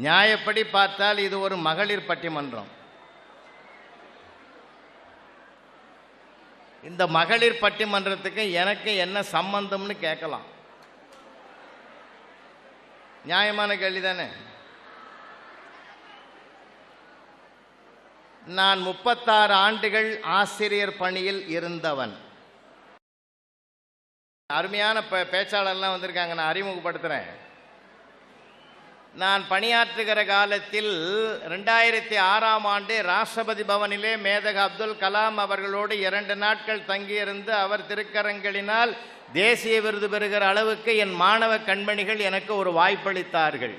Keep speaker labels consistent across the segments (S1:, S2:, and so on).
S1: நியாயப்படி பார்த்தால் இது ஒரு மகளிர் பட்டிமன்றம். இந்த மகளிர் பட்டிமன்றத்துக்கு எனக்கு என்ன சம்பந்தம்னு கேட்கலாம். நியாயமான கேள்வி தானே நான் முப்பத்தாறு ஆண்டுகள் ஆசிரியர் பணியில் இருந்தவன். அருமையான பே- பேச்சாளர்லாம் வந்திருக்காங்க நான் அறிமுகப்படுத்துகிறேன் நான் பணியாற்றுகிற காலத்தில் ரெண்டாயிரத்தி ஆறாம் ஆண்டு ராஷ்டிரபதி பவனிலே மேதக அப்துல் கலாம் அவர்களோடு இரண்டு நாட்கள் தங்கியிருந்து அவர் திருக்கரங்களினால் தேசிய விருது பெறுகிற அளவுக்கு என் மாணவ கண்மணிகள் எனக்கு ஒரு வாய்ப்பளித்தார்கள்.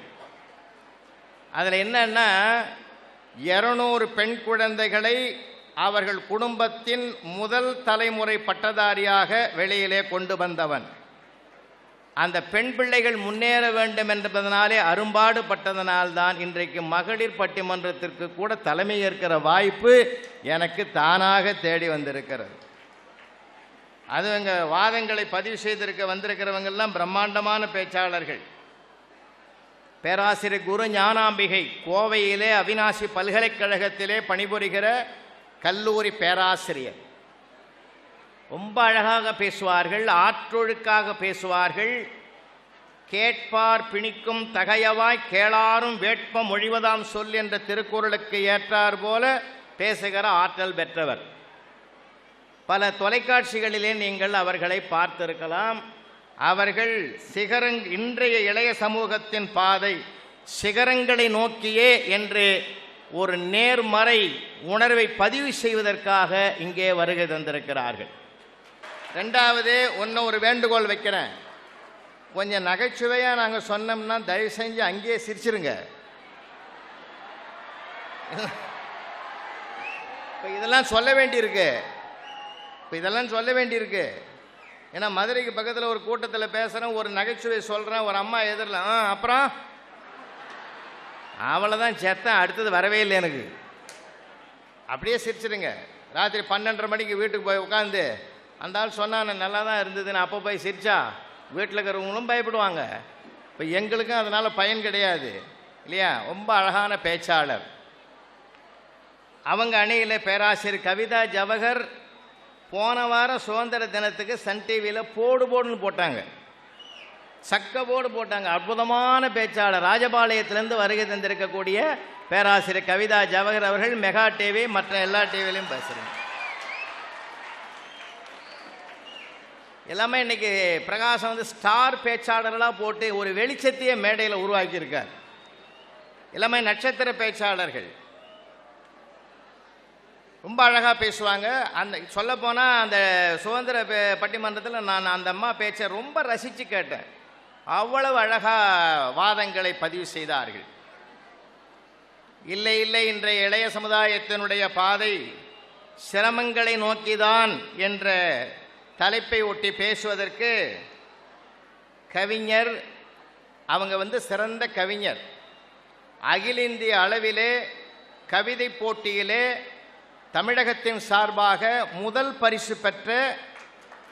S1: அதில் என்னன்னா இருநூறு பெண் குழந்தைகளை அவர்கள் குடும்பத்தின் முதல் தலைமுறை பட்டதாரியாக வெளியிலே கொண்டு வந்தவன். அந்த பெண் பிள்ளைகள் முன்னேற வேண்டும் என்பதனாலே அரும்பாடுபட்டதனால்தான் இன்றைக்கு மகளிர் பட்டிமன்றத்திற்கு கூட தலைமை ஏற்கிற வாய்ப்பு எனக்கு தானாக தேடி வந்திருக்கிறது. அது எங்கள் வாதங்களை பதிவு செய்திருக்க வந்திருக்கிறவங்கெல்லாம் பிரம்மாண்டமான பேச்சாளர்கள். பேராசிரியர் குரு ஞானாம்பிகை கோவையிலே அவினாசி பல்கலைக்கழகத்திலே பணிபுரிகிற கல்லூரி பேராசிரியர். ரொம்ப அழகாக பேசுவார்கள் ஆற்றொழுக்காக பேசுவார்கள். கேட்பார் பிணிக்கும் தகையவாய் கேளாரும் வேட்பம் ஒழிவதாம் சொல் என்ற திருக்குறளுக்கு ஏற்றார் போல பேசுகிற ஆற்றல் பெற்றவர். பல தொலைக்காட்சிகளிலே நீங்கள் அவர்களை பார்த்திருக்கலாம். அவர்கள் சிகரங் இன்றைய இளைய சமூகத்தின் பாதை சிகரங்களை நோக்கியே என்று ஒரு நேர்மறை உணர்வை பதிவு செய்வதற்காக இங்கே வருகை தந்திருக்கிறார்கள். ரெண்டாவது ஒன்று ஒரு வேண்டுகோள் வைக்கிறேன். கொஞ்சம் நகைச்சுவையாக நாங்கள் சொன்னோம்னா தயவு செஞ்சு அங்கேயே சிரிச்சிருங்க. இப்போ இதெல்லாம் சொல்ல வேண்டியிருக்கு. இப்போ இதெல்லாம் சொல்ல வேண்டியிருக்கு. ஏன்னா மதுரைக்கு பக்கத்தில் ஒரு கூட்டத்தில் பேசுகிறேன் ஒரு நகைச்சுவை சொல்கிறேன் ஒரு அம்மா எதிரில் ஆ அப்புறம்? தான் செத்தேன் அடுத்தது வரவே இல்லை எனக்கு. அப்படியே சிரிச்சிடுங்க ராத்திரி பன்னெண்டரை மணிக்கு வீட்டுக்கு போய் உட்காந்து அந்த ஆள் சொன்னான் நல்லா தான் இருந்ததுன்னு அப்போ போய் சிரிச்சா? வீட்டில் இருக்கிறவங்களும் பயப்படுவாங்க. இப்போ எங்களுக்கும் அதனால் பயன் கிடையாது. இல்லையா? ரொம்ப அழகான பேச்சாளர். அவங்க அணியில் பேராசிரியர் கவிதா ஜவஹர் போன வாரம் சுதந்திர தினத்துக்கு சன் டிவியில் போடு போடுன்னு போட்டாங்க. சக்க போடு போட்டாங்க. அற்புதமான பேச்சாளர். ராஜபாளையத்திலேருந்து வருகை தந்திருக்கக்கூடிய பேராசிரியர் கவிதா ஜவஹர் அவர்கள் மெகா டிவி மற்ற எல்லா டிவிலையும் பேசுகிறாங்க எல்லாமே இன்னைக்கு பிரகாசம் வந்து ஸ்டார் பேச்சாளர்களாக போட்டு ஒரு வெளிச்சத்தையே மேடையில் உருவாக்கியிருக்கார். எல்லாமே நட்சத்திர பேச்சாளர்கள். ரொம்ப அழகாக பேசுவாங்க. அந்த சொல்லப்போனால் அந்த சுதந்திர பட்டிமன்றத்தில் நான் அந்த அம்மா பேச்சை ரொம்ப ரசித்து கேட்டேன். அவ்வளவு அழகாக வாதங்களை பதிவு செய்தார்கள். இல்லை இல்லை இன்றைய இளைய சமுதாயத்தினுடைய பாதை சிரமங்களை நோக்கிதான் என்ற தலைப்பை ஒட்டி பேசுவதற்கு கவிஞர் அவங்க வந்து சிறந்த கவிஞர். அகில இந்திய அளவிலே கவிதை போட்டியிலே தமிழகத்தின் சார்பாக முதல் பரிசு பெற்ற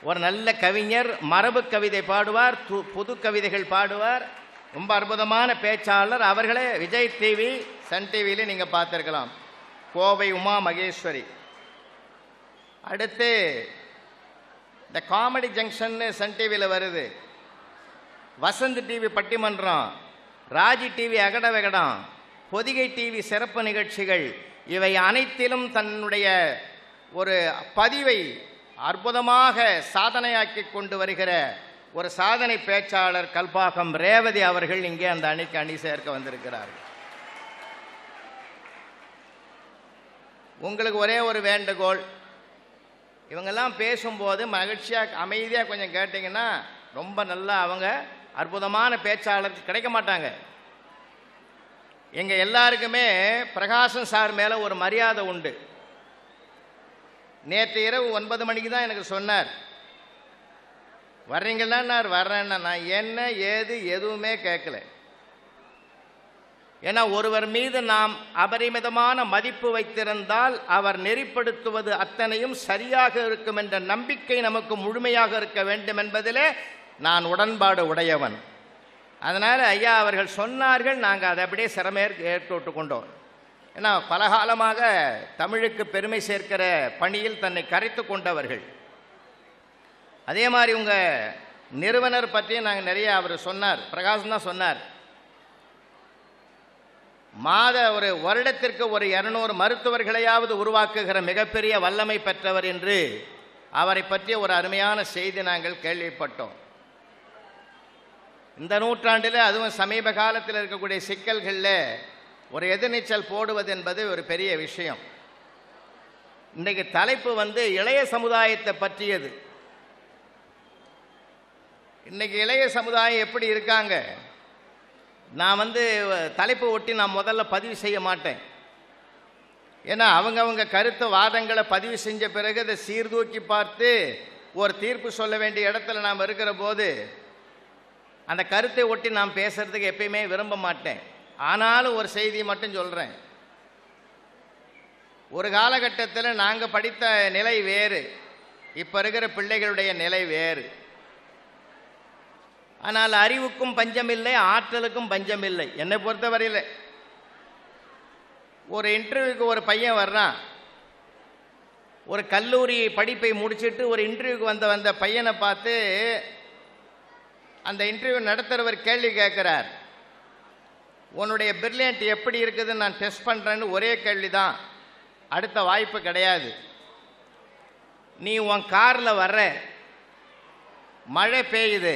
S1: ஒரு நல்ல கவிஞர் மரபு கவிதை பாடுவார் து- புது கவிதைகள் பாடுவார். ரொம்ப அற்புதமான பேச்சாளர். அவர்களே விஜய் டிவி சன் டிவியிலே நீங்கள் பார்த்துருக்கலாம். கோவை உமா மகேஸ்வரி. அடுத்து இந்த காமெடி ஜங்ஷன்னு சன் டிவியில் வருது. வசந்த் டிவி பட்டிமன்றம் ராஜி டிவி அகட வெகடம் பொதிகை டிவி சிறப்பு நிகழ்ச்சிகள் இவை அனைத்திலும் தன்னுடைய ஒரு பதிவை அற்புதமாக சாதனையாக்கி கொண்டு வருகிற ஒரு சாதனை பேச்சாளர் கல்பாக்கம் ரேவதி அவர்கள் இங்கே அந்த அணிக்கு அணி சேர்க்க வந்திருக்கிறார்கள். உங்களுக்கு ஒரே ஒரு வேண்டுகோள் இவங்கெல்லாம் பேசும்போது மகிழ்ச்சியாக அமைதியாக கொஞ்சம் கேட்டிங்கன்னா ரொம்ப நல்லா அவங்க அற்புதமான பேச்சாளர் கிடைக்க மாட்டாங்க. எங்கள் எல்லாருக்குமே பிரகாசம் சார் மேலே ஒரு மரியாதை உண்டு. நேற்று இரவு ஒன்பது மணிக்கு தான் எனக்கு சொன்னார். வர்றீங்களா நான் வர்றேன்னா நான் என்ன ஏது எதுவுமே கேட்கல ஏன்னா ஒருவர் மீது நாம் அபரிமிதமான மதிப்பு வைத்திருந்தால் அவர் நெறிப்படுத்துவது அத்தனையும் சரியாக இருக்கும் என்ற நம்பிக்கை நமக்கு முழுமையாக இருக்க வேண்டும் என்பதிலே நான் உடன்பாடு உடையவன். அதனால் ஐயா அவர்கள் சொன்னார்கள் நாங்கள் அதை அப்படியே சிறமேற் ஏற்று கொண்டோம். ஏன்னா பலகாலமாக தமிழுக்கு பெருமை சேர்க்கிற பணியில் தன்னை கரைத்து கொண்டவர்கள். அதே மாதிரி உங்கள் நிறுவனர் பற்றியும் நாங்கள் நிறைய அவர் சொன்னார் பிரகாசம் தான் சொன்னார். மாத ஒரு வருடத்திற்கு ஒரு இரநூறு மருத்துவர்களையாவது உருவாக்குகிற மிகப்பெரிய வல்லமை பெற்றவர் என்று அவரை பற்றிய ஒரு அருமையான செய்தி நாங்கள் கேள்விப்பட்டோம். இந்த நூற்றாண்டில் அதுவும் சமீப காலத்தில் இருக்கக்கூடிய சிக்கல்களில் ஒரு எதிர்நீச்சல் போடுவது என்பது ஒரு பெரிய விஷயம். இன்றைக்கு தலைப்பு வந்து இளைய சமுதாயத்தை பற்றியது. இன்றைக்கி இளைய சமுதாயம் எப்படி இருக்காங்க? நான் வந்து தலைப்பு ஒட்டி நான் முதல்ல பதிவு செய்ய மாட்டேன். ஏன்னா அவங்கவுங்க கருத்து வாதங்களை பதிவு செஞ்ச பிறகு அதை சீர்தூக்கி பார்த்து ஒரு தீர்ப்பு சொல்ல வேண்டிய இடத்துல நாம் இருக்கிற போது அந்த கருத்தை ஒட்டி நான் பேசுறதுக்கு எப்பயுமே விரும்ப மாட்டேன். ஆனாலும் ஒரு செய்தியை மட்டும் சொல்கிறேன் ஒரு காலகட்டத்தில் நாங்கள் படித்த நிலை வேறு. இப்போ இருக்கிற பிள்ளைகளுடைய நிலை வேறு. ஆனால் அறிவுக்கும் பஞ்சமில்லை ஆற்றலுக்கும் பஞ்சமில்லை. என்னை பொறுத்தவரையில் ஒரு இன்டர்வியூக்கு ஒரு பையன் வர்றான். ஒரு கல்லூரி படிப்பை முடிச்சுட்டு ஒரு இன்டர்வியூக்கு வந்த வந்த பையனை பார்த்து அந்த இன்டர்வியூ நடத்துகிறவர் கேள்வி கேட்குறார். உன்னுடைய பிரில்லியன்ட் எப்படி இருக்குதுன்னு நான் டெஸ்ட் பண்ணுறேன்னு ஒரே கேள்வி தான் அடுத்த வாய்ப்பு கிடையாது. நீ உன் காரில் வர்ற மழை பெய்யுது.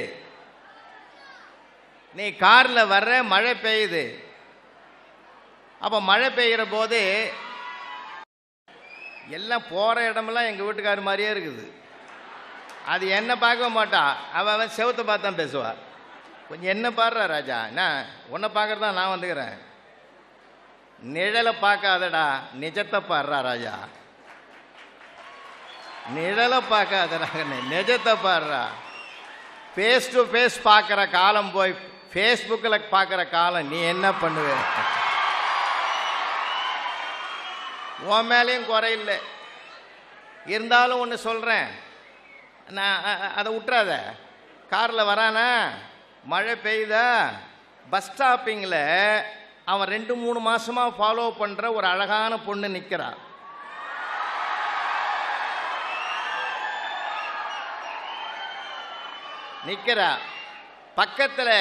S1: நீ காரில் வர்ற மழை பெய்யுது. அப்போ மழை பெய்கிற போது எல்லாம் போகிற இடமெல்லாம் எங்கள் வீட்டுக்கார் மாதிரியே இருக்குது. அது என்ன பார்க்க மாட்டா. அவன் அவன் செவத்தை பார்த்து தான் பேசுவா. கொஞ்சம் என்ன பாடுறா ராஜா? என்ன? உன்னை பார்க்கறதா நான் வந்துக்கிறேன். நிழலை பார்க்காதடா நிஜத்தை பாடுறா ராஜா. நிழலை பார்க்காதடா நிஜத்தை பாடுறா. ஃபேஸ் டு ஃபேஸ் பார்க்குற காலம் போய் ஃபேஸ்புக்கில் பார்க்குற காலம் நீ என்ன பண்ணுவ? உன் மேலேயும் குறையில்லை இருந்தாலும் ஒன்று சொல்கிறேன் நான் அதை விட்டுறாத. காரில் வரானா? மழை பெய்யுதா? பஸ் ஸ்டாப்பிங்கில் அவன் ரெண்டு மூணு மாதமாக ஃபாலோ பண்ணுற ஒரு அழகான பொண்ணு நிற்கிறா நிற்கிறா பக்கத்தில்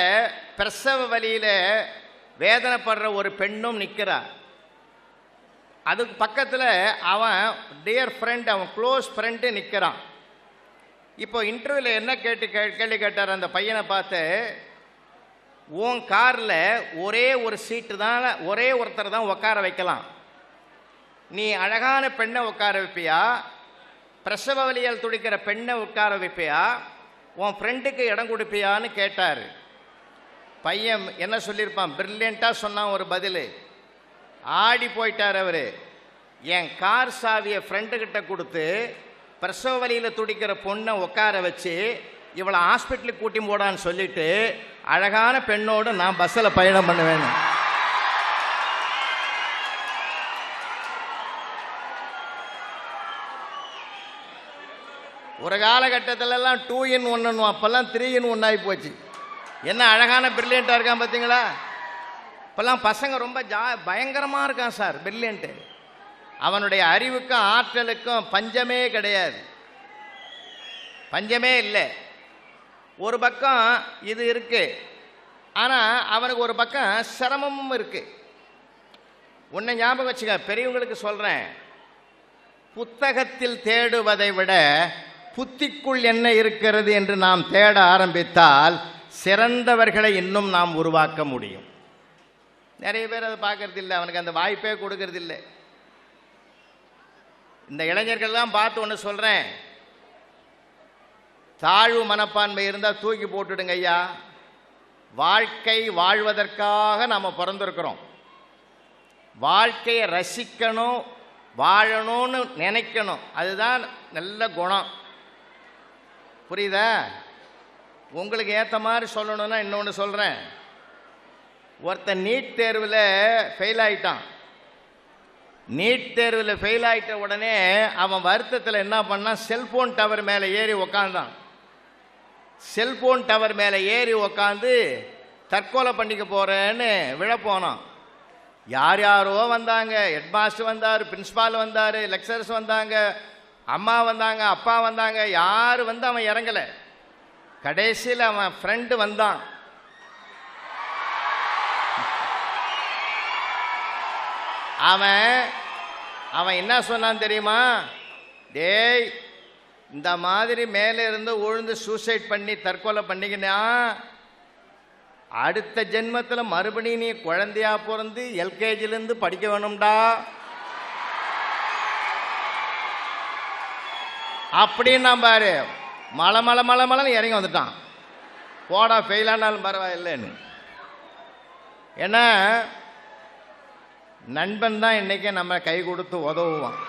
S1: பிரசவ வலியில் வேதனைப்படுற ஒரு பெண்ணும் நிற்கிறார் அதுக்கு பக்கத்தில் அவன் டியர் ஃப்ரெண்ட் அவன் க்ளோஸ் ஃப்ரெண்டு நிற்கிறான் இப்போ இன்டர்வியூவில் என்ன கேட்டு கே கேள்வி கேட்டார் அந்த பையனை பார்த்து உன் காரில் ஒரே ஒரு சீட்டு தான் ஒரே ஒருத்தர் தான் உட்கார வைக்கலாம். நீ அழகான பெண்ணை உட்கார வைப்பியா? பிரசவ வலியால் துடிக்கிற பெண்ணை உட்கார வைப்பியா? உன் ஃப்ரெண்டுக்கு இடம் கொடுப்பியான்னு கேட்டார். பையன் என்ன சொல்லியிருப்பான்? பிரில்லியண்ட்டாக சொன்னான் ஒரு பதில். ஆடி போயிட்டார் அவர். என் கார் சாவியை ஃப்ரெண்டுக்கிட்ட கொடுத்து பிரசவ வலியில் துடிக்கிற பொண்ணை உட்கார வச்சு இவளை ஹாஸ்பிட்டலுக்கு கூட்டி போடான்னு சொல்லிட்டு அழகான பெண்ணோடு நான் பஸ்ஸில் பயணம் பண்ணுவேன் ஒரு காலகட்டத்திலலாம் டூ இன் ஒன்னு அப்போல்லாம் த்ரீ இன் ஒன் ஆகி போச்சு. என்ன அழகான பிரில்லியண்ட்டாக இருக்கான் பார்த்தீங்களா இப்போல்லாம் பசங்க ரொம்ப ஜா பயங்கரமாக இருக்கான் சார் பிரில்லியண்ட்டு அவனுடைய அறிவுக்கும் ஆற்றலுக்கும் பஞ்சமே கிடையாது. பஞ்சமே இல்லை. ஒரு பக்கம் இது இருக்கு. ஆனால் அவனுக்கு ஒரு பக்கம் சிரமமும் இருக்கு. உன்னை ஞாபகம் வச்சுக்க பெரியவங்களுக்கு சொல்கிறேன் புத்தகத்தில் தேடுவதை விட புத்திக்குள் என்ன இருக்கிறது என்று நாம் தேட ஆரம்பித்தால் சிறந்தவர்களை இன்னும் நாம் உருவாக்க முடியும். நிறைய பேர் அதை பார்க்கறது இல்லை அவனுக்கு அந்த வாய்ப்பே கொடுக்கறது இல்லை இந்த இளைஞர்கள்லாம் பார்த்து ஒன்று சொல்கிறேன் தாழ்வு மனப்பான்மை இருந்தால் தூக்கி போட்டுடுங்க ஐயா. வாழ்க்கை வாழ்வதற்காக நாம் பிறந்திருக்கிறோம். வாழ்க்கையை ரசிக்கணும் வாழணும்னு நினைக்கணும். அதுதான் நல்ல குணம். புரியுதா? உங்களுக்கு ஏற்ற மாதிரி சொல்லணும்னா இன்னொன்று சொல்கிறேன் ஒருத்தன் நீட் தேர்வில் ஃபெயில் ஆகிட்டான் நீட் தேர்வில் ஃபெயில் ஆயிட்ட உடனே அவன் வருத்தத்தில் என்ன பண்ணான் செல்ஃபோன் டவர் மேலே ஏறி உக்காந்தான். செல்ஃபோன் டவர் மேலே ஏறி உக்காந்து தற்கொலை பண்ணிக்க போகிறேன்னு விழப்போனான். யார் யாரோ வந்தாங்க. ஹெட்மாஸ்டர் வந்தார் பிரின்ஸ்பால் வந்தார் லெக்சரர்ஸ் வந்தாங்க. அம்மா வந்தாங்க அப்பா வந்தாங்க யார் வந்து அவன் இறங்கலை. கடைசியில் அவன் ஃப்ரெண்டு வந்தான். அவன் அவன் என்ன சொன்னான் தெரியுமா? டேய் இந்த மாதிரி மேலே இருந்து உழுந்து சூசைட் பண்ணி தற்கொலை பண்ணிக்கினா அடுத்த ஜென்மத்தில் மறுபடியும் நீ குழந்தையா பிறந்து எல்கேஜிலேருந்து படிக்க வேணும்டா. அப்படின்னு நான் பாரு. மலை மலை மலை மலைன்னு இறங்கி வந்துட்டான். போடா ஃபெயிலானாலும் பரவாயில்லைன்னு. ஏன்னா நண்பன் தான் இன்றைக்கி நம்ம கை கொடுத்து உதவுவான்.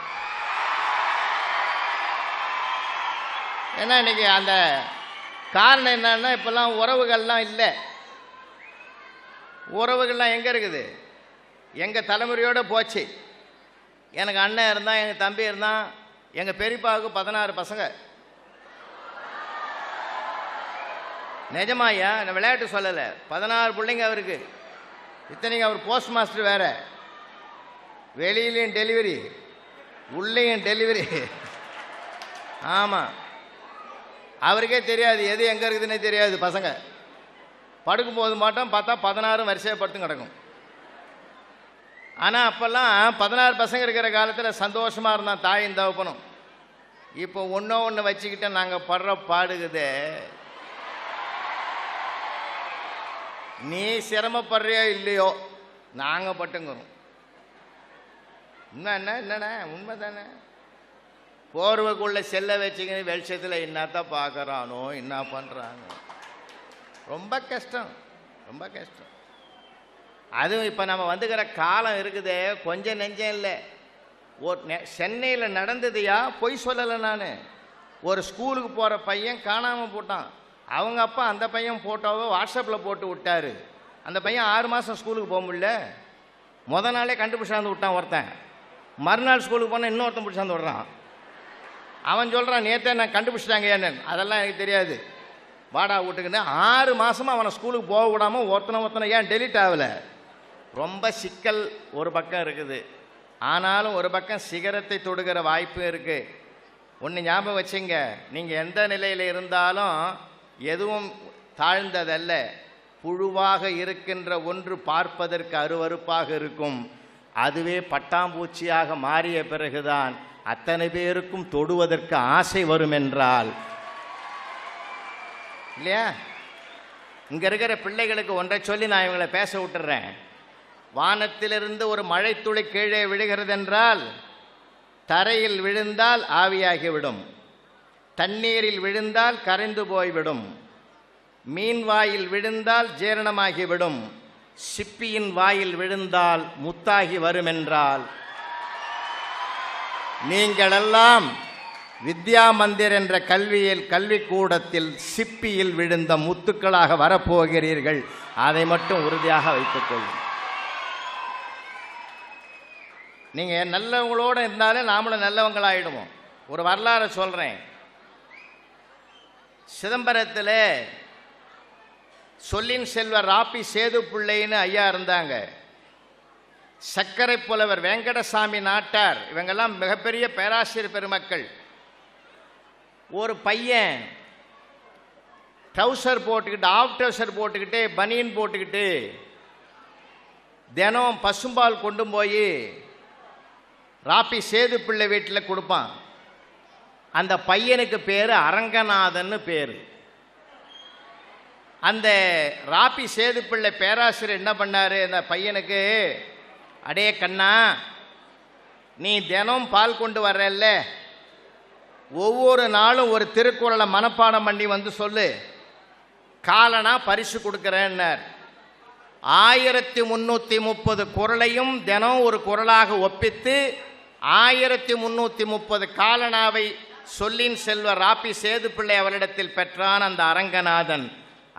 S1: ஏன்னா இன்னைக்கு அந்த காரணம் என்னன்னா இப்போல்லாம் உறவுகள்லாம் இல்லை. உறவுகள்லாம் எங்கே இருக்குது? எங்கள் தலைமுறையோடு போச்சு. எனக்கு அண்ணன் இருந்தான் எங்கள் தம்பி இருந்தான் எங்கள் பெரியப்பாவுக்கு பதினாறு பசங்க. நிஜமாய்யா நான் விளையாட்டு சொல்லலை. பதினாறு பிள்ளைங்க அவருக்கு. இத்தனைக்கு அவர் போஸ்ட் மாஸ்டர் வேற. வெளியிலையும் டெலிவரி உள்ளேயும் டெலிவரி ஆமாம் அவருக்கே தெரியாது எது எங்கே இருக்குதுன்னே தெரியாது பசங்க. படுக்கும் போது மட்டும் பார்த்தா பதினாறும் வரிசையாக படுத்து கிடக்கும். ஆனால் அப்போல்லாம் பதினாறு பசங்க இருக்கிற காலத்தில் சந்தோஷமாக இருந்தான் தாயும் தகப்பனும். இப்போ ஒன்றோ ஒன்று வச்சுக்கிட்ட நாங்கள் படுற பாடுகுதே. நீ சிரமப்படுறியோ இல்லையோ நாங்கள் பட்டுங்கிறோம். என்ன என்ன என்னண்ணே? உண்மை தானே? போர்வைக்குள்ள செல்ல வச்சுக்கின்னு வெளிச்சத்தில் என்னத்தான் பார்க்குறானோ என்ன பண்ணுறானோ ரொம்ப கஷ்டம் ரொம்ப கஷ்டம். அதுவும் இப்போ நம்ம வந்துக்கிற காலம் இருக்குது கொஞ்சம் நெஞ்சம் இல்லை. ஒரு சென்னையில் நடந்ததையா? பொய் சொல்லலை நான். ஒரு ஸ்கூலுக்கு போகிற பையன் காணாமல் போட்டான். அவங்க அப்பா அந்த பையன் ஃபோட்டோவை வாட்ஸ்அப்பில் போட்டு விட்டாரு. அந்த பையன் ஆறு மாதம் ஸ்கூலுக்கு போக முடியல. முத நாளே கண்டுபிடிச்சாந்து விட்டான் ஒருத்தன். மறுநாள் ஸ்கூலுக்கு போனால் இன்னொருத்தன் பிடிச்சாந்து விட்றான். அவன் சொல்கிறான் நேற்றே நான் கண்டுபிடிச்சிட்டாங்க என்னன்னு அதெல்லாம் எனக்கு தெரியாது. வாடா வீட்டுக்குன்னு ஆறு மாதமாக அவனை ஸ்கூலுக்கு போக விடாமல் ஒருத்தனை ஒருத்தனை ஏன் டெலிட் ஆகலை? ரொம்ப சிக்கல் ஒரு பக்கம் இருக்குது. ஆனாலும் ஒரு பக்கம் சிகரத்தை தொடுகிற வாய்ப்பு இருக்குது ஒன்று ஞாபகம் வச்சுங்க. நீங்கள் எந்த நிலையில் இருந்தாலும் எதுவும் தாழ்ந்ததல்ல. புழுவாக இருக்கின்ற ஒன்று பார்ப்பதற்கு அருவருப்பாக இருக்கும். அதுவே பட்டாம்பூச்சியாக மாறிய பிறகுதான் அத்தனை பேருக்கும் தொடுவதற்கு ஆசை வரும் என்றால் இல்லையா? இங்கே இருக்கிற பிள்ளைகளுக்கு ஒன்றை சொல்லி நான் இவங்களை பேச விட்டுறேன். வானத்திலிருந்து ஒரு மழைத்துளி கீழே விழுகிறது என்றால் தரையில் விழுந்தால் ஆவியாகிவிடும். தண்ணீரில் விழுந்தால் கரைந்து போய்விடும். மீன் வாயில் விழுந்தால் ஜீரணமாகிவிடும். சிப்பியின் வாயில் விழுந்தால் முத்தாகி வரும் என்றால் நீங்களெல்லாம் வித்யா மந்திர் என்ற கல்வியில் கல்விக்கூடத்தில் சிப்பியில் விழுந்த முத்துக்களாக வரப்போகிறீர்கள். அதை மட்டும் உறுதியாக வைத்துக்கொள்ளும். நீங்கள் நல்லவங்களோடு இருந்தாலே நாமளும் நல்லவங்களாயிடுவோம். ஒரு வரலாறு சொல்கிறேன் சிதம்பரத்தில் சொல்லின் செல்வர் ராப்பி சேது பிள்ளைன்னு ஐயா இருந்தாங்க. சர்க்கரை புலவர் வெங்கடசாமி நாட்டார். இவங்கெல்லாம் மிகப்பெரிய பேராசிரியர் பெருமக்கள். ஒரு பையன் ட்ரௌசர் போட்டுக்கிட்டு ஆஃப் ட்ரௌசர் போட்டுக்கிட்டு பனியன் போட்டுக்கிட்டு தினம் பசும்பால் கொண்டு போய் ராப்பி சேது பிள்ளை வீட்டில் கொடுப்பான். அந்த பையனுக்கு பேர் அரங்கநாதன்னு பேர். அந்த ராப்பி சேது பிள்ளை பேராசிரியர் என்ன பண்ணார்? அந்த பையனுக்கு அடே கண்ணா நீ தினம் பால் கொண்டு வர்றல்ல. ஒவ்வொரு நாளும் ஒரு திருக்குறளை மனப்பாடம் பண்ணி வந்து சொல்லு. காலனா பரிசு கொடுக்குறேன்னார். ஆயிரத்தி முந்நூற்றி முப்பது குரலையும் தினம் ஒரு குரலாக ஒப்பித்து ஆயிரத்தி முந்நூற்றி முப்பது காலனாவை சொல்லின் செல்வ ராப்பி சேது பிள்ளை அவரிடத்தில் பெற்றான் அந்த அரங்கநாதன்.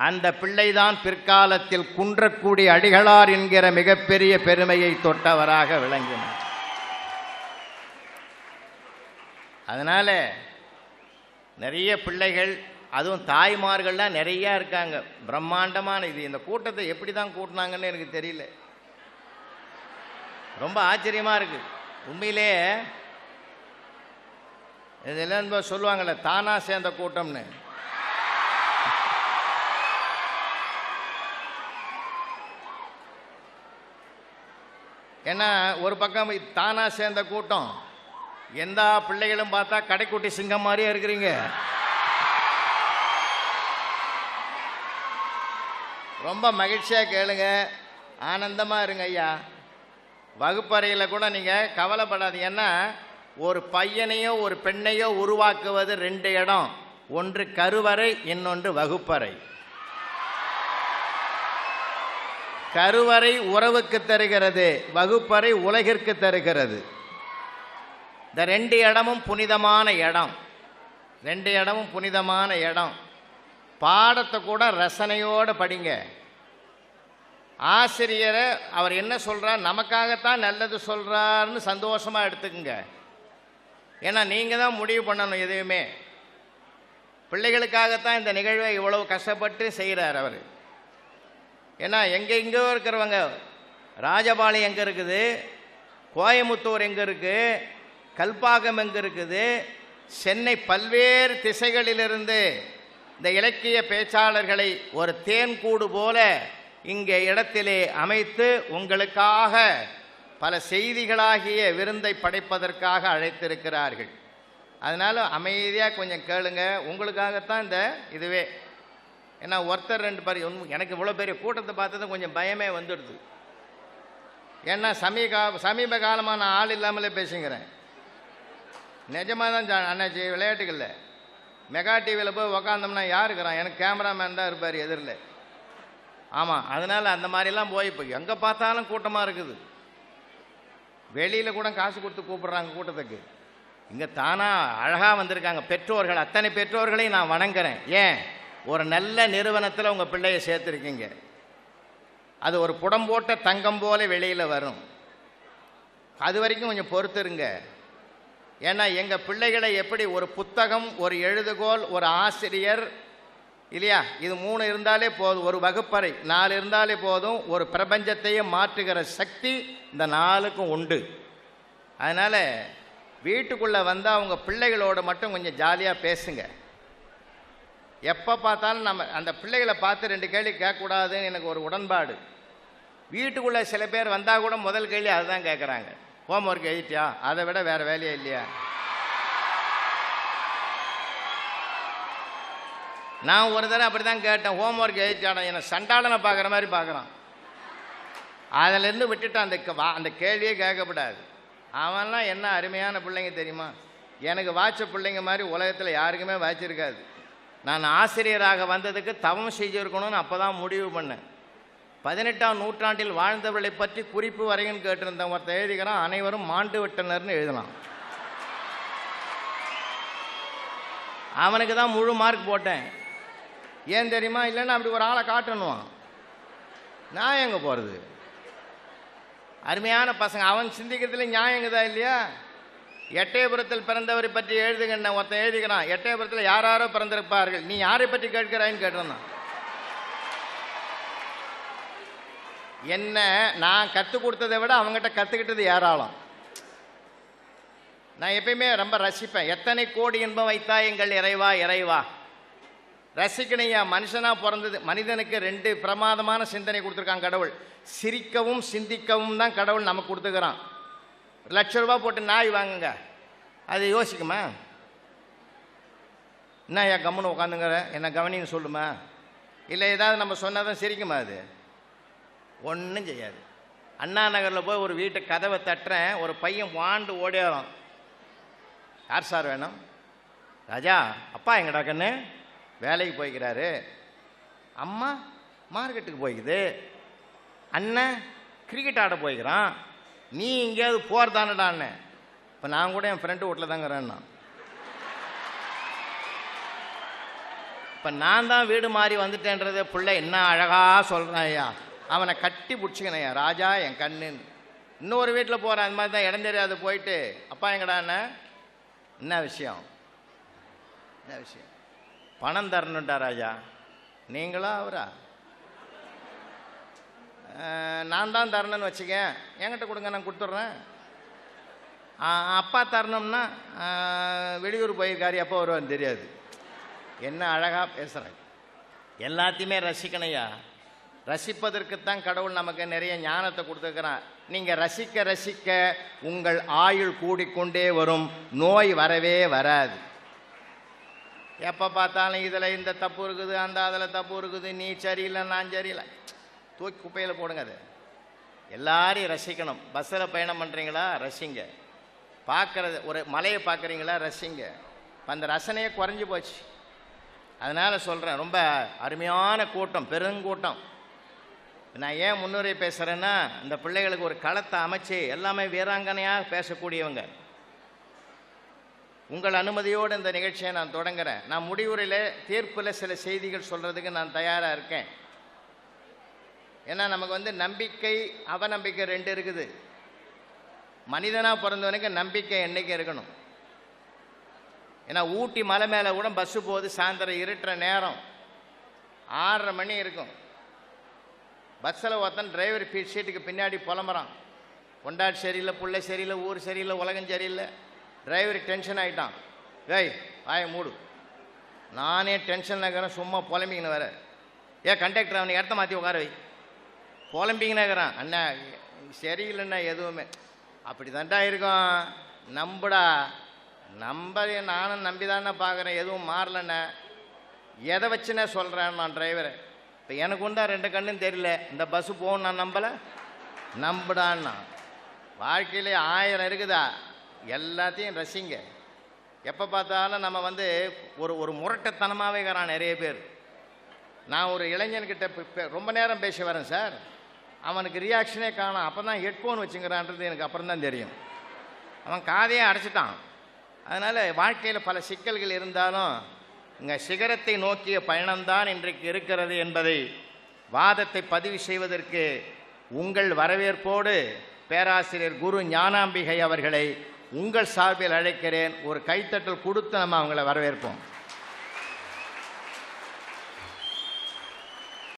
S1: அந்த பிள்ளைதான் பிற்காலத்தில் குன்றக்கூடி அடிகளார் என்கிற மிகப்பெரிய பெருமையை தொட்டவராக விளங்கினார் அதனால் நிறைய பிள்ளைகள் அதுவும் தாய்மார்கள்லாம் நிறையா இருக்காங்க. பிரம்மாண்டமான இது. இந்த கூட்டத்தை எப்படி தான் கூட்டினாங்கன்னு எனக்கு தெரியல. ரொம்ப ஆச்சரியமாக இருக்குது உண்மையிலே இதெல்லாம் இந்த சொல்லுவாங்கள்ல தானா சேர்ந்த கூட்டம்னு. ஏன்னா ஒரு பக்கம் தானா சேர்ந்த கூட்டம். எந்த பிள்ளைகளும் பார்த்தா கடைக்குட்டி சிங்கம் மாதிரியே இருக்கிறீங்க. ரொம்ப மகிழ்ச்சியாக கேளுங்க. ஆனந்தமாக இருங்க ஐயா. வகுப்பறையில் கூட நீங்கள் கவலைப்படாதீங்க. ஏன்னா ஒரு பையனையோ ஒரு பெண்ணையோ உருவாக்குவது ரெண்டு இடம். ஒன்று கருவறை இன்னொன்று வகுப்பறை. கருவறை உறவுக்கு தருகிறது வகுப்பறை உலகிற்கு தருகிறது. இந்த ரெண்டு இடமும் புனிதமான இடம். ரெண்டு இடமும் புனிதமான இடம். பாடத்தை கூட ரசனையோடு படிங்க. ஆசிரியரை அவர் என்ன சொல்கிறார் நமக்காகத்தான் நல்லது சொல்கிறாருன்னு சந்தோஷமாக எடுத்துக்குங்க. ஏன்னா நீங்கள் தான் முடிவு பண்ணணும் எதுவுமே. பிள்ளைகளுக்காகத்தான் இந்த நிகழ்வை இவ்வளோ கஷ்டப்பட்டு செய்கிறார் அவர். ஏன்னா எங்கே எங்கேயோ இருக்கிறவங்க ராஜபாளையம் எங்கே இருக்குது? கோயமுத்தூர் எங்கே இருக்குது கல்பாகம் எங்கே இருக்குது? சென்னை பல்வேறு திசைகளிலிருந்து இந்த இலக்கிய பேச்சாளர்களை ஒரு தேன்கூடு போல இங்கே இடத்திலே அமைத்து உங்களுக்காக பல செய்திகளாகிய விருந்தை படைப்பதற்காக அழைத்திருக்கிறார்கள். அதனால் அமைதியாக கொஞ்சம் கேளுங்க. உங்களுக்காகத்தான் இந்த இதுவே. ஏன்னா ஒருத்தர் ரெண்டு பேர் உண்மை- எனக்கு இவ்வளோ பெரிய கூட்டத்தை பார்த்ததும் கொஞ்சம் பயமே வந்துடுது. ஏன்னா சமீக சமீப காலமாக நான் ஆள் இல்லாமலே பேசுங்கிறேன் நிஜமாக தான் அண்ணாச்சி விளையாட்டுகளில் மெகா டிவியில் போய் உக்காந்தோம்னா யார் இருக்கிறான்? எனக்கு கேமராமேன் தான் இருப்பார் எதிரில். ஆமாம் அதனால் அந்த மாதிரிலாம் போய் இப்போ எங்கே பார்த்தாலும் கூட்டமாக இருக்குது. வெளியில் கூட காசு கொடுத்து கூப்பிட்றாங்க கூட்டத்துக்கு. இங்கே தானாக அழகாக வந்திருக்காங்க. பெற்றோர்கள் அத்தனை பெற்றோர்களையும் நான் வணங்குறேன். ஏன்? ஒரு நல்ல நிறுவனத்தில் உங்கள் பிள்ளையை சேர்த்துருக்கீங்க. அது ஒரு புடம் போட்ட தங்கம் போல வெளியில் வரும். அது வரைக்கும் கொஞ்சம் பொறுத்துருங்க. ஏன்னா எங்கள் பிள்ளைகளை எப்படி ஒரு புத்தகம் ஒரு எழுதுகோல் ஒரு ஆசிரியர் இல்லையா? இது மூணு இருந்தாலே போதும். ஒரு வகுப்பறை நாலு இருந்தாலே போதும். ஒரு பிரபஞ்சத்தையே மாற்றுகிற சக்தி இந்த நாளுக்கும் உண்டு. அதனால் வீட்டுக்குள்ளே வந்தால் அவங்க பிள்ளைகளோட மட்டும் கொஞ்சம் ஜாலியாக பேசுங்க. எப்போ பார்த்தாலும் நம்ம அந்த பிள்ளைகளை பார்த்து ரெண்டு கேள்வி கேட்கக்கூடாதுன்னு எனக்கு ஒரு உடன்பாடு. வீட்டுக்குள்ளே சில பேர் வந்தால் கூட முதல் கேள்வி அதுதான் கேட்குறாங்க. ஹோம் ஒர்க் எழுதிட்டியா? அதை விட வேறு வேலையே இல்லையா? நான் ஒரு தடவை அப்படி தான் கேட்டேன் ஹோம் ஒர்க் என்னை சண்டாளனை பார்க்குற மாதிரி பார்க்குறான். அதிலேருந்து விட்டுட்டு அந்த க- வா- அந்த கேள்வியே கேட்கப்படாது. அவன்லாம் என்ன அருமையான பிள்ளைங்க தெரியுமா? எனக்கு வாய்ச்ச பிள்ளைங்க மாதிரி உலகத்தில் யாருக்குமே வாய்ச்சிருக்காது நான் ஆசிரியராக வந்ததுக்கு தவம் செஞ்சுருக்கணும்னு அப்போ தான் முடிவு பண்ணேன். பதினெட்டாம் நூற்றாண்டில் வாழ்ந்தவர்களை பற்றி குறிப்பு வரையும் கேட்டிருந்தவன் ஒருத்தன் எழுதிக்கிறான் அனைவரும் மாண்டு விட்டனர்னு எழுதலாம் அவனுக்கு தான் முழு மார்க் போட்டேன். ஏன் தெரியுமா? இல்லைன்னா அப்படி ஒரு ஆளை காட்டணும் நான் எங்கே போகிறது அருமையான பசங்க. அவன் சிந்திக்கிறதுல நியாயங்குதா இல்லையா? எட்டயபுரத்தில் பிறந்தவரை பற்றி எழுதுங்கண்ண ஒருத்தன் எழுதிக்கிறான் எட்டயபுரத்தில் யார் யாரோ பிறந்திருப்பார்கள். நீ யாரை பற்றி கேட்கிறாயின்னு கேட்டிருந்தான் என்ன நான் கற்றுக் கொடுத்ததை விட அவங்ககிட்ட கற்றுக்கிட்டது ஏராளம். நான் எப்பயுமே ரொம்ப ரசிப்பேன். எத்தனை கோடி இன்பம் வைத்தா எங்கள் இறைவா இறைவா. ரசிகனையா மனுஷனாக பிறந்தது. மனிதனுக்கு ரெண்டு பிரமாதமான சிந்தனை கொடுத்துருக்கான் கடவுள். சிரிக்கவும் சிந்திக்கவும் தான் கடவுள் நமக்கு கொடுத்துக்கிறான். ஒரு லட்ச ரூபா போட்டு நாய் வாங்குங்க. அது யோசிக்குமா? என்ன ஐயா கம்முன்னு உட்காந்துங்கிற என்ன கவனின்னு சொல்லுமா? இல்லை ஏதாவது நம்ம சொன்னால் தான் சிரிக்குமா அது? ஒன்றும் செய்யாது. அண்ணா நகரில் போய் ஒரு வீட்டு கதவை தட்டுறேன். ஒரு பையன் வாண்டு ஓடியாரான் யார் சார் வேணும்? ராஜா அப்பா எங்கடா கண்ணு? வேலைக்கு போய்க்கிறாரு. அம்மா மார்க்கெட்டுக்கு போய்க்குது. அண்ணன் கிரிக்கெட் ஆட போய்க்கிறான். நீ எங்கேயாவது அண்ணன் இப்போ நான் கூட என் ஃப்ரெண்டு வீட்டில் தாங்கிறேன்னா இப்போ நான் தான் வீடு மாறி வந்துட்டேன்றதை பிள்ளை என்ன அழகாக சொல்கிறான் ஐயா. அவனை கட்டி பிடிச்சிக்கணையா ராஜா என் கண்ணுன்னு இன்னொரு வீட்டில் போகிறேன் அந்த மாதிரி தான் இடம் தெரியாது போயிட்டு அப்பா எங்கடா என்ன என்ன விஷயம்? என்ன விஷயம்? பணம் தரணுண்டா ராஜா. நீங்களா அவரா? நான் தான் தரணும்னு வச்சுக்க என்கிட்ட கொடுங்க நான் கொடுத்துட்றேன். அப்பா தரணும்னா வெளியூர் போயிருக்காரு எப்போ வருவான்னு தெரியாது. என்ன அழகாக பேசுகிறேன் எல்லாத்தையுமே ரசிக்கணையா ரசிப்பதற்குத்தான் கடவுள் நமக்கு நிறைய ஞானத்தை கொடுத்துருக்கிறான். நீங்கள் ரசிக்க ரசிக்க உங்கள் ஆயுள் கூடிக்கொண்டே வரும். நோய் வரவே வராது. எப்போ பார்த்தாலும் இதில் இந்த தப்பு இருக்குது அந்த அதில் தப்பு இருக்குது நீ சரியில்லை நான் சரியில்லை. தூக்கி குப்பையில் போடுங்க அது. எல்லாரையும் ரசிக்கணும். பஸ்ஸில் பயணம் பண்ணுறீங்களா ரசிங்க. பார்க்குறது ஒரு மலையை பார்க்குறீங்களா? ரசிங்க. அந்த ரசனையே குறைஞ்சி போச்சு. அதனால் சொல்கிறேன் ரொம்ப அருமையான கூட்டம் பெருங்கூட்டம். நான் ஏன் முன்னுரை பேசுகிறேன்னா இந்த பிள்ளைகளுக்கு ஒரு களத்தை அமைச்சு எல்லாமே வீராங்கனையாக பேசக்கூடியவங்க. உங்கள் அனுமதியோடு இந்த நிகழ்ச்சியை நான் தொடங்குறேன். நான் முடிவுரையில் தீர்ப்பில் சில செய்திகள் சொல்கிறதுக்கு நான் தயாராக இருக்கேன். ஏன்னா நமக்கு வந்து நம்பிக்கை அவநம்பிக்கை ரெண்டு இருக்குது. மனிதனாக பிறந்தவனுக்கு நம்பிக்கை என்றைக்கு இருக்கணும்? ஏன்னா ஊட்டி மலை மேலே கூட பஸ்ஸு போகுது சாயந்தரம் இருட்டுற நேரம். ஆறரை மணி இருக்கும். பஸ்ஸில் ஒருத்தன் டிரைவர் ஃபீட் சீட்டுக்கு பின்னாடி புலம்புறான். கொண்டாடி சரியில்லை பிள்ளை சரியில்லை ஊர் சரியில்லை உலகம் சரியில்லை. டிரைவர் டென்ஷன் ஆகிட்டான் ஏய் ஆய மூடு. நானே டென்ஷனில் இருக்கிறேன் சும்மா புலம்பிங்கன்னு வேற. ஏ கண்டக்டர் அவனை இடத்த மாற்றி உட்கார வை. புலம்பிங்கன்னு இருக்கிறான். அண்ணா சரியில்லைண்ணா எதுவுமே. அப்படி தான்டா இருக்கும். நம்புடா. நம்ப நானும் நம்பி தானே பார்க்குறேன். எதுவும் மாறலண்ணே. எதை வச்சுனே சொல்கிறேன் நான் டிரைவரை. இப்போ எனக்கு உண்டா ரெண்டு கண்ணும் தெரியல. இந்த பஸ்ஸு போகும் நான் நம்பலை? நம்புடான்னா வாழ்க்கையிலே ஆயிரம் இருக்குதா? எல்லாத்தையும் ரசிங்க. எப்போ பார்த்தாலும் நம்ம வந்து ஒரு ஒரு முரட்டத்தனமாகவே இருக்கிறான் நிறைய பேர். நான் ஒரு இளைஞன்கிட்ட ரொம்ப நேரம் பேசி வரேன் சார். அவனுக்கு ரியாக்ஷனே காணும். அப்போ தான் ஹெட்ஃபோன் வச்சுங்கிறான்றது எனக்கு அப்புறம் தான் தெரியும். அவன் காதையே அடைச்சிட்டான். அதனால் வாழ்க்கையில் பல சிக்கல்கள் இருந்தாலும் இங்கே சிகரத்தை நோக்கிய பயணம்தான் இன்றைக்கு இருக்கிறது என்பதை வாதத்தை பதிவு செய்வதற்கு உங்கள் வரவேற்போடு பேராசிரியர் குரு ஞானாம்பிகை அவர்களை உங்கள் சார்பில் அழைக்கிறேன். ஒரு கைத்தட்டல் கொடுத்து நம்ம அவங்கள வரவேற்போம்.